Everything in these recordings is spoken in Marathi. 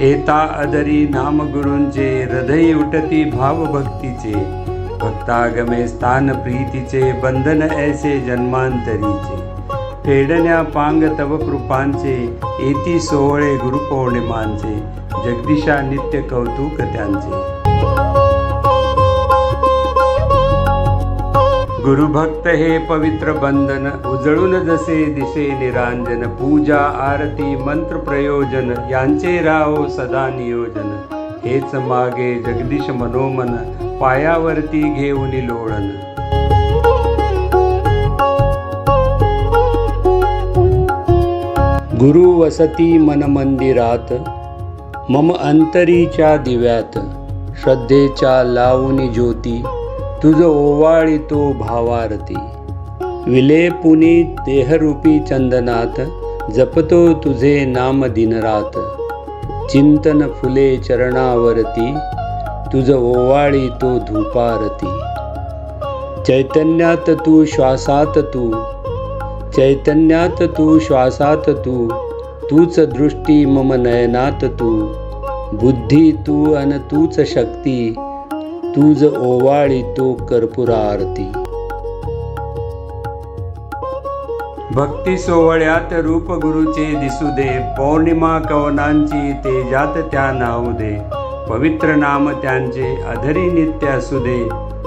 એતા અદરી નામ ગુરુંજે હૃદય ઉટતી ભાવ ભક્તિ છે. ભક્તાગમે સ્થાન પ્રીતિ છે, બંધન એસે જન્માંતરી છે. ફેડન્યા પાંગ તવ કૃપાન છે, એતી સોહળે ગુરુ પૌર્ણિમાન છે. જગદીશા નિત્ય કૌતુક ધ્યાન છે. गुरुभक्त हे पवित्र बंधन उजळून जसे दिसे निरांजन पूजा आरती मंत्र प्रयोजन यांचे राहो सदा नियोजन. हेच मागे जगदीश मनोमन पायावरती घेऊन लोळन. गुरु वसती मन मंदिरात मम अंतरीच्या दिव्यात श्रद्धेच्या लावून ज्योती तुझ ओवाळितो भावारती. विले पुनी देहरूपी चंदनात जपतो तुझे नाम दिनरात. चिंतन फुले चरणावरती तुझ ओवाळितो धूपारती. चैतन्यात तू श्वासात तू चैतन्यात तू श्वासात तू तूच दृष्टी मम नयनात तू. बुद्धी तू अन तूच शक्ती तुझ ओवाळी तो कर्पूर आरती. भक्ती सोहळ्यात रूप गुरुचे दिसू दे पौर्णिमा कवनांची तेजात त्या नाव दे. पवित्र नाम त्यांचे अधरी नित्य असू दे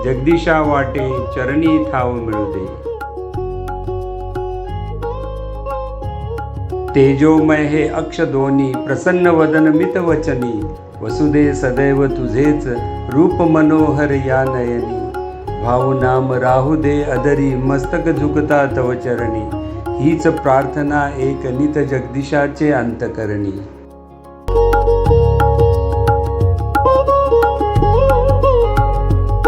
जगदीशा वाटे चरणी थाव मिळू दे. तेजोमय हे अक्ष दोन्ही प्रसन्न वदन मित वचनी. वसुदे सदैव तुझेच रूप मनोहर या नयनी. भाऊ नाम राहू दे अदरी मस्तक झुकता तव चरणी. हीच प्रार्थना एक नित जगदीशाचे अंतकरणी.